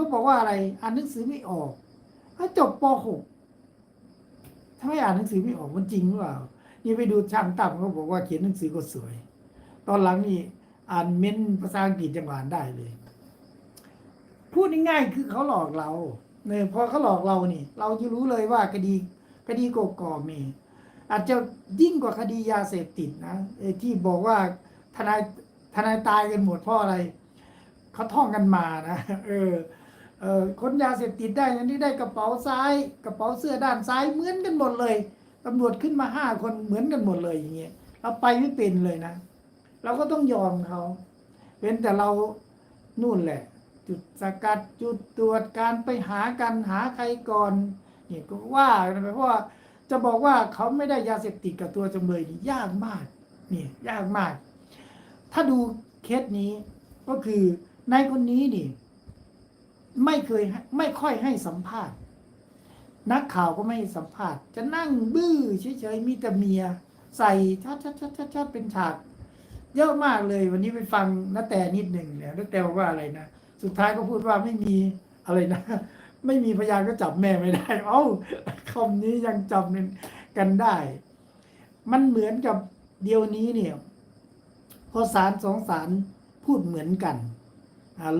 ก็บอกว่าอะไร อ่านหนังสือไม่ออกถ้าจบป .6 ถ้าไม่อ่านหนังสือไม่ออกมันจริงหรือเปล่า นี่ไปดูช่างต่ำเขาบอกว่าเขียนหนังสือก็สวย ตอนหลังนี่อ่านเม้นภาษาอังกฤษยังอ่านได้เลย พูดง่ายๆคือเขาหลอกเราเนี่ยพอเขาหลอกเรานี่ เราจะรู้เลยว่าคดีคดีโกกอมี อาจจะยิ่งกว่าคดียาเสพติดนะที่บอกว่าทนายทนายตายกันหมดเพราะอะไรเขาท่องกันมานะเออ คนยาเสพติดได้อันนี้ได้กระเป๋าซ้าย กระเป๋าเสื้อด้านซ้ายเหมือนกันหมดเลยตำรวจขึ้นมาห้าคนเหมือนกันหมดเลยอย่างเงี้ยเราไปไม่เป็นเลยนะ เราก็ต้องยอมเขาเป็นแต่เรานู่นแหละ จุดสกัดจุดตรวจการไปหากันหาใครก่อนนี่ก็ว่ากันไปเพราะว่าจะบอกว่าเขาไม่ได้ยาเสพติดกับตัวจำเลยนี่ยากมากนี่ยากมาก ถ้าดูเคสนี้ก็คือนายคนนี้นี่ ไม่เคยไม่ค่อยให้สัมภาษณ์ นักข่าวก็ไม่ให้สัมภาษณ์ จะนั่งบื้อเฉยๆมีแต่เมีย ใส่ชัดชัดชัดชัดชัดเป็นฉาก เยอะมากเลย วันนี้ไปฟังนาแต่นิดหนึ่งเนี่ยนาแต่บอกว่าอะไรนะสุดท้ายก็พูดว่าไม่มีอะไรนะ ไม่มีพยานก็จับแม่ไม่ได้ เอ้าคำนี้ยังจำกันได้ มันเหมือนกับเดียวนี้เนี่ยพอศาลสองศาลพูดเหมือนกัน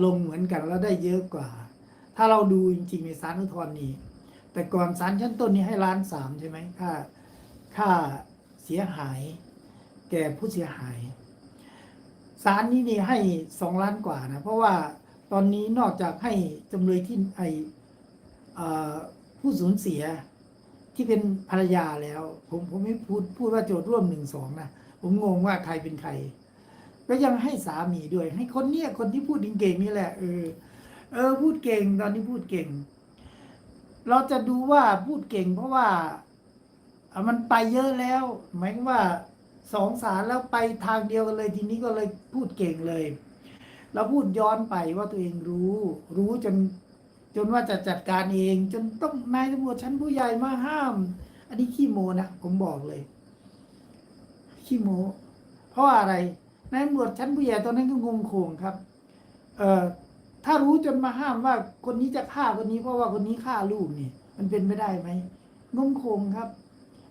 ลงเหมือนกันแล้วได้เยอะกว่า ถ้าเราดูจริงๆในศาลอุทธรณ์นี้แต่ก่อนศาลชั้นต้นนี้ให้ล้านสามใช่ไหมค่าค่าเสียหาย แก่ผู้เสียหายศาลนี้นี่ให้สองล้านกว่านะ เพราะว่าตอนนี้นอกจากให้จำเลยที่ไอเอ่อผู้สูญเสียที่เป็นภรรยาแล้ว ผมผมไม่พูดพูดว่าโจทย์ร่วมหนึ่งสองนะผมงงว่าใครเป็นใคร ก็ยังให้สามีด้วย ให้คนเนี้ยคนที่พูดเก่งๆนี่แหละเออ เออ พูดเก่งตอนนี้พูดเก่ง เราจะดูว่าพูดเก่ง เพราะว่ามันไปเยอะแล้ว หมายว่าสองสารแล้วไปทางเดียวกันเลยทีนี้ก็เลยพูดเก่งเลย เราพูดย้อนไปว่าตัวเองรู้ รู้จน จนว่าจะจัดการเอง จนต้องนายตำรวจชั้นผู้ใหญ่มาห้าม อันนี้ขี้โมนะผมบอกเลย ขี้โม เพราะอะไรนายตำรวจชั้นผู้ใหญ่ตอนนั้นก็งงโขงครับ เอ่อ ถ้ารู้จนมาห้ามว่าคนนี้จะฆ่าคนนี้เพราะว่าคนนี้ฆ่าลูกนี่ มันเป็นไปได้ไหมงงโขงครับ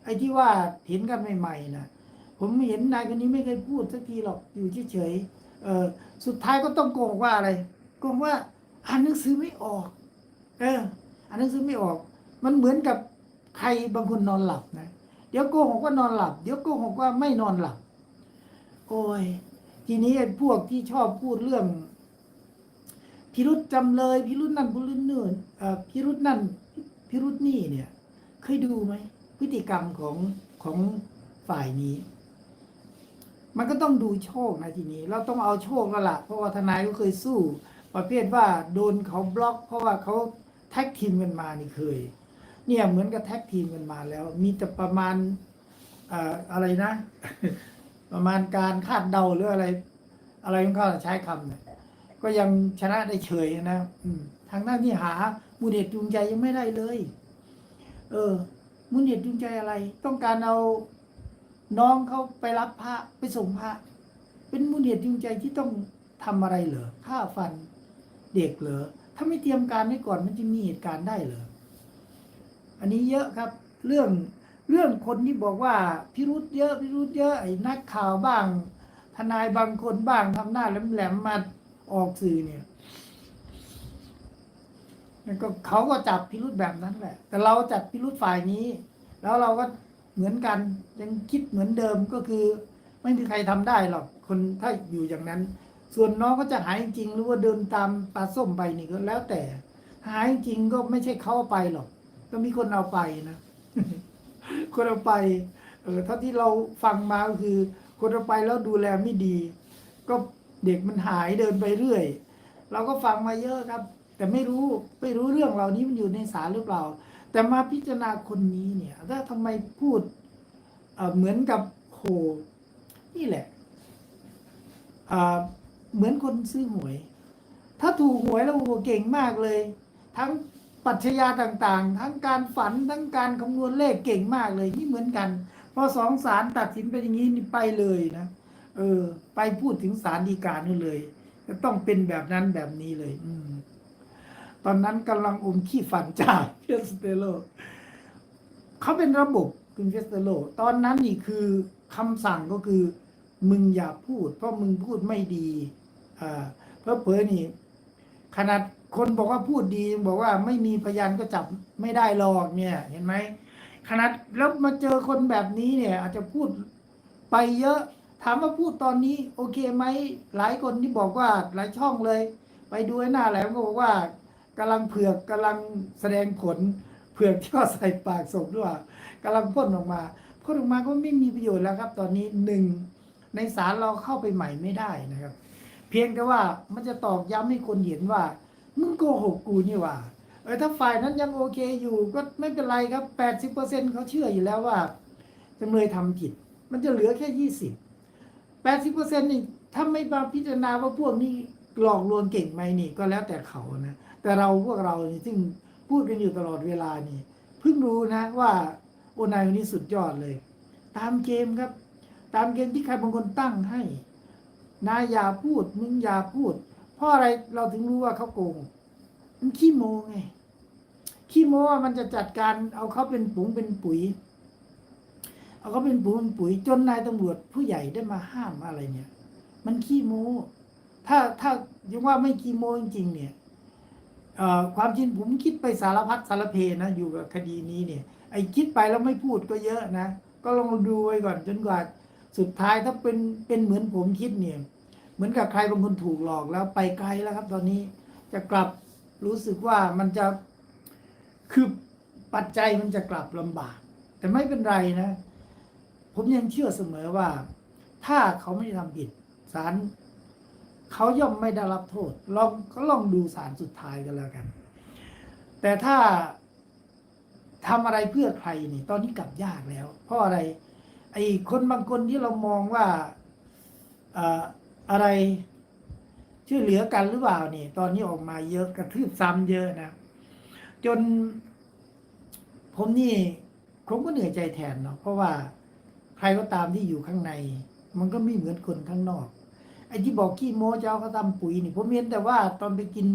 ไอ้ที่ว่าเห็นกันใหม่ๆนะผมเห็นนายคนนี้ไม่เคยพูดสักทีหรอกอยู่เฉยๆเออสุดท้ายก็ต้องโกงว่าอะไรโกงว่าอ่านหนังสือไม่ออก เอออ่านหนังสือไม่ออก มันเหมือนกับใครบางคนนอนหลับนะเดี๋ยวโกหกว่านอนหลับ เดี๋ยวโกหกว่าไม่นอนหลับ โอ้ย ทีนี้ไอ้พวกที่ชอบพูดเรื่อง พิรุษจำเลยพิรุษนั่นพิรุษนู่นเอ่อพิรุษนั่นพิรุษนี่เนี่ย เคยดูไหมพฤติกรรมของของฝ่ายนี้ มันก็ต้องดูโชคนะทีนี้ เราต้องเอาโชคแล้วล่ะ เพราะว่าทนายก็เคยสู้ ประเภทว่าโดนเขาบล็อก เพราะว่าเขาแท็กทีมกันมานี่เคย เนี่ยเหมือนกับแท็กทีมกันมาแล้ว มีแต่ประมาณเอ่ออะไรนะ ประมาณการคาดเดาหรืออะไร อะไรของเขาใช้คำเนี่ย ก็ยังชนะได้เฉยนะทางด้านที่หามูลเหตุจูงใจยังไม่ได้เลย เออ มูลเหตุจูงใจอะไร ต้องการเอาน้องเขาไปรับพระไปส่งพระ เป็นมูลเหตุจูงใจที่ต้องทำอะไรเหรอฆ่าฟันเด็กเหรอถ้าไม่เตรียมการไว้ก่อนมันจะมีเหตุการณ์ได้เหรออันนี้เยอะครับ เรื่องเรื่องคนที่บอกว่าพิรุษเยอะพิรุษเยอะไอ้นักข่าวบ้าง ทนายบางคนบ้างทำหน้าแหลมๆมา ออกสื่อเนี่ยมันก็เขาก็จับพิรุษแบบนั้นแหละ แต่เราจับพิรุษฝ่ายนี้ แล้วเราก็เหมือนกัน ยังคิดเหมือนเดิมก็คือ ไม่มีใครทำได้หรอกคนถ้าอยู่อย่างนั้น ส่วนน้องก็จะหายจริงหรือว่าเดินตามปลาส้มไปนี่ก็แล้วแต่ หายจริงก็ไม่ใช่เขาเอาไปหรอก ก็มีคนเอาไปนะคนเอาไป เออเท่าที่เราฟังมาก็คือ คนเอาไปแล้วดูแลไม่ดี ก็ เด็กมันหายเดินไปเรื่อย เราก็ฟังมาเยอะครับ แต่ไม่รู้ไม่รู้เรื่องเหล่านี้มันอยู่ในสารหรือเปล่า แต่มาพิจารณาคนนี้เนี่ยถ้าทำไมพูดเหมือนกับโหนี่แหละเหมือนคนซื้อหวย ถ้าถูกหวยแล้วโหเก่งมากเลย ทั้งปรัชญาต่างๆ ทั้งการฝันทั้งการคำนวณเลขเก่งมากเลยนี่เหมือนกัน พอสองสารตัดสินไปอย่างนี้นี่ไปเลยนะ เออ ไปพูดถึงสารดีกานี่เลยจะต้องเป็นแบบนั้นแบบนี้เลย อืม ตอนนั้นกำลังอมขี้ฝันจากเพียสเตโลเขาเป็นระบบคุณเพียสเตโลตอนนั้นนี่คือคำสั่งก็คือ มึงอย่าพูด เพราะมึงพูดไม่ดีอ่าเพราะเผลอนี่ ขนาดคนบอกว่าพูดดี บอกว่าไม่มีพยานก็จับไม่ได้หรอกเนี่ย เห็นไหมขนาดแล้วมาเจอคนแบบนี้เนี่ย อาจจะพูดไปเยอะ ถามว่าพูดตอนนี้โอเคไหมหลายคนที่บอกว่าหลายช่องเลย ไปดูไอ้หน้าแหลมก็บอกว่ากำลังเผือกกำลังแสดงผลเผือกที่ว่าใส่ปากศพด้วยกำลังพ่นออกมาพ่นออกมาก็ไม่มีประโยชน์แล้วครับ ตอนนี้หนึ่งในศาลเราเข้าไปใหม่ไม่ได้นะครับ เพียงแต่ว่ามันจะตอกย้ำให้คนเห็นว่ามึงโกหกกูนี่ว่าเออถ้าฝ่ายนั้นยังโอเคอยู่ก็ไม่เป็นไรครับแปดสิบเปอร์เซ็นเขาเชื่ออยู่แล้วว่าจำเลยทำผิด มันจะเหลือแค่ยี่สิบ แปดสิบเปอร์เซ็นต์นี่ถ้าไม่มาพิจารณาว่าพวกนี้หลอกลวงเก่งไหมนี่ก็แล้วแต่เขานะแต่เราพวกเรานี่ซึ่งพูดกันอยู่ตลอดเวลานี่เพิ่งรู้นะว่าโอนายคนนี้สุดยอดเลย ตามเกมครับ ตามเกมที่ใครบางคนตั้งให้นายอย่าพูดมึงอย่าพูด เพราะอะไรเราถึงรู้ว่าเขาโกงมันขี้โมไงขี้โมว่ามันจะจัดการเอาเขาเป็นปุ๋งเป็นปุ๋ย เอาเขาเป็นปุ๋งเป็นปุ๋ยจนนายตำรวจผู้ใหญ่ได้มาห้ามอะไรเนี่ย มันขี้โม้ถ้าถ้ายังว่าไม่ขี้โม้จริงๆเนี่ยความจริงผมคิดไปสารพัดสารเพนะอยู่กับคดีนี้เนี่ย ไอ้คิดไปแล้วไม่พูดก็เยอะนะ ก็ลองดูไว้ก่อนจนกว่าสุดท้ายถ้าเป็นเป็นเหมือนผมคิดเนี่ย เหมือนกับใครบางคนถูกหลอกแล้วไปไกลแล้วครับ ตอนนี้จะกลับรู้สึกว่ามันจะคือปัจจัยมันจะกลับลำบาก แต่ไม่เป็นไรนะ ผมยังเชื่อเสมอว่า ถ้าเขาไม่ได้ทำผิดศาลเขาย่อมไม่ได้รับโทษลองก็ลองดูศาลสุดท้ายกันแล้วกัน แต่ถ้าทำอะไรเพื่อใครนี่ตอนนี้กลับยากแล้ว เพราะอะไร ไอ้คนบางคนที่เรามองว่าอ่ออะไรช่วยเหลือกันหรือเปล่านี่ ตอนนี้ออกมาเยอะกระทืบซ้ำเยอะนะจนผมนี่ผมก็เหนื่อยใจแทนเนาะเพราะว่า ใครก็ตามที่อยู่ข้างใน มันก็ไม่เหมือนคนข้างนอก ไอ้ที่บอกขี้โม้เจ้าเขาทำปุ๋ยนี่ผมเห็นแต่ว่าตอนไปกิน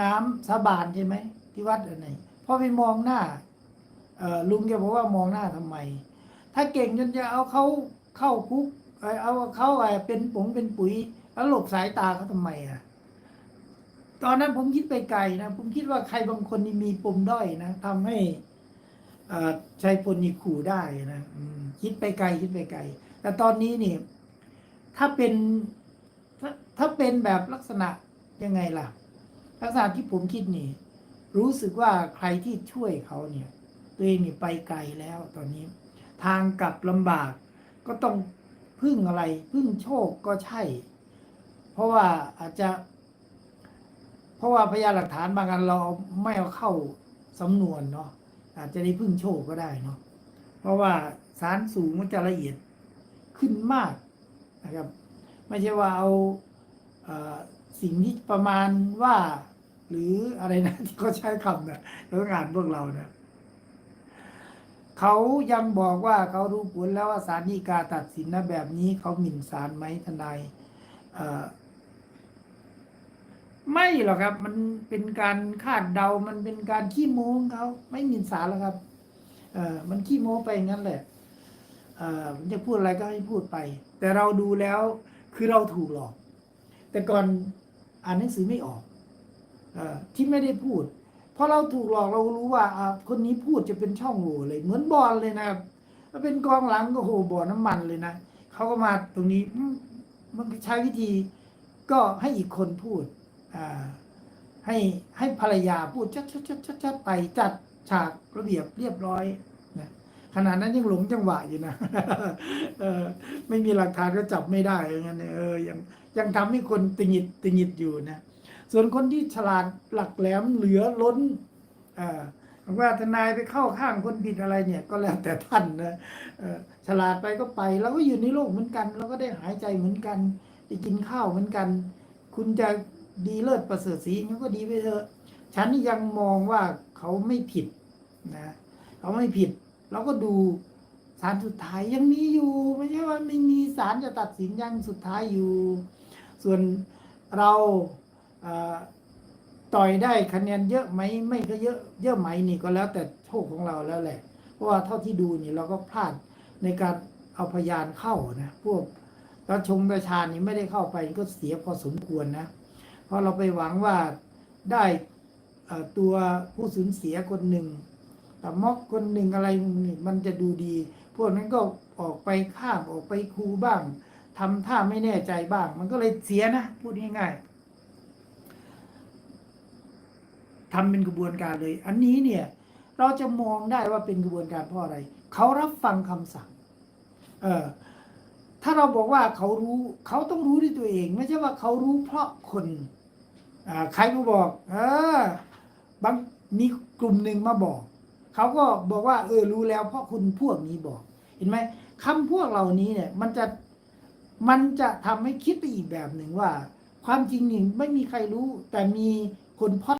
น้ำสาบานใช่ไหมที่วัดอะไรพอไปมองหน้าเออลุงแกบอกว่ามองหน้าทำไม ถ้าเก่งจนจะเอาเขาเข้าคุกเอาเขาเอ่อเป็นผงเป็นปุ๋ย แล้วหลบสายตาเขาทำไมอะตอนนั้นผมคิดไปไกลนะผมคิดว่าใครบางคนนี่มีปมด้อยนะทำให้ออใช้ปนนี่ขู่ได้นะอืม คิดไปไกลคิดไปไกล แต่ตอนนี้นี่ ถ้าเป็นถ้าถ้าเป็นแบบลักษณะยังไงล่ะ ลักษณะที่ผมคิดนี่ รู้สึกว่าใครที่ช่วยเขาเนี่ย ตัวเองนี่ไปไกลแล้วตอนนี้ ทางกลับลำบาก ก็ต้องพึ่งอะไร พึ่งโชคก็ใช่ เพราะว่าอาจจะ เพราะว่าพยานหลักฐานบางอันเราไม่เอาเข้าสำนวนเนาะอาจจะได้พึ่งโชคก็ได้เนาะเพราะว่า สารสูงมันจะละเอียดขึ้นมากนะครับ ไม่ใช่ว่าเอาเอสิ่งที่ประมาณว่า หรืออะไรนะที่เขาใช้คำนะแล้วงานพวกเรานะเขายังบอกว่าเขารู้ผลแล้วว่าศาลฎีกาตัดสินนะแบบนี้เขาหมิ่นศาลไหมทนายไม่หรอกครับ มันเป็นการคาดเดา มันเป็นการขี้โม้งเขาไม่หมิ่นศาลหรอกครับ เออมันขี้โม้ไปงั้นแหละ จะพูดอะไรก็ให้พูดไป แต่เราดูแล้วคือเราถูกหลอก แต่ก่อนอ่านหนังสือไม่ออกอที่ไม่ได้พูดเพราะเราถูกหลอกเรารู้ว่าคนนี้พูดจะเป็นช่องโหว่เลย เหมือนบอลเลยนะครับถ้าเป็นกองหลังก็โหบ่อน้ำมันเลยนะเขาก็มาตรงนี้มันใช้วิธีก็ให้อีกคนพูดให้ให้ภรรยาพูดชัดชัดชัดชัดไปจัดฉากระเบียบเรียบร้อย ขนาดนั้นยังหลงจังหวะอยู่นะเออไม่มีหลักฐานก็จับไม่ได้อย่างนั้นเออยังยังทำให้คนติงิดติงิดอยู่นะส่วนคนที่ฉลาดหลักแหลมเหลือล้นอ่าว่าทนายไปเข้าข้างคนผิดอะไรเนี่ย ก็แล้วแต่ท่านนะเออฉลาดไปก็ไปเราก็อยู่ในโลกเหมือนกันเราก็ได้หายใจเหมือนกันได้กินข้าวเหมือนกัน คุณจะดีเลิศประเสริฐสีเขาก็ดีไปเถอะ ฉันยังมองว่าเขาไม่ผิดนะ เขาไม่ผิด เราก็ดูสารสุดท้ายยังมีอยู่ ไม่ใช่ว่าไม่มีสารจะตัดสินยังสุดท้ายอยู่ ส่วนเราต่อยได้คะแนนเยอะไหมไม่ก็เยอะเยอะไหมนี่ก็แล้วแต่โชคของเราแล้วแหละ เพราะว่าเท่าที่ดูนี่เราก็พลาดในการเอาพยานเข้านะพวกราชงราชานี่ไม่ได้เข้าไปก็เสียพอสมควรนะ เพราะเราไปหวังว่าได้ตัวผู้สูญเสียคนหนึ่ง ม็อกคนหนึ่งอะไรนี่มันจะดูดี พวกนั้นก็ออกไปข้ามออกไปคูบ้างทำท่าไม่แน่ใจบ้าง มันก็เลยเสียนะ พูดง่ายๆทำเป็นกระบวนการเลย อันนี้เนี่ย เราจะมองได้ว่าเป็นกระบวนการเพราะอะไรเขารับฟังคำสั่ง เออถ้าเราบอกว่าเขารู้เขาต้องรู้ด้วยตัวเอง ไม่ใช่ว่าเขารู้เพราะคนอ่าใครมาบอก เออบางมีกลุ่มหนึ่งมาบอก เขาก็บอกว่า เออรู้แล้ว เพราะคุณพวกนี้บอก เห็นไหมคำพวกเหล่านี้เนี่ย มันจะมันจะทำให้คิดไปอีกแบบหนึ่งว่า ความจริงนี่ไม่มีใครรู้ แต่มีคนพอด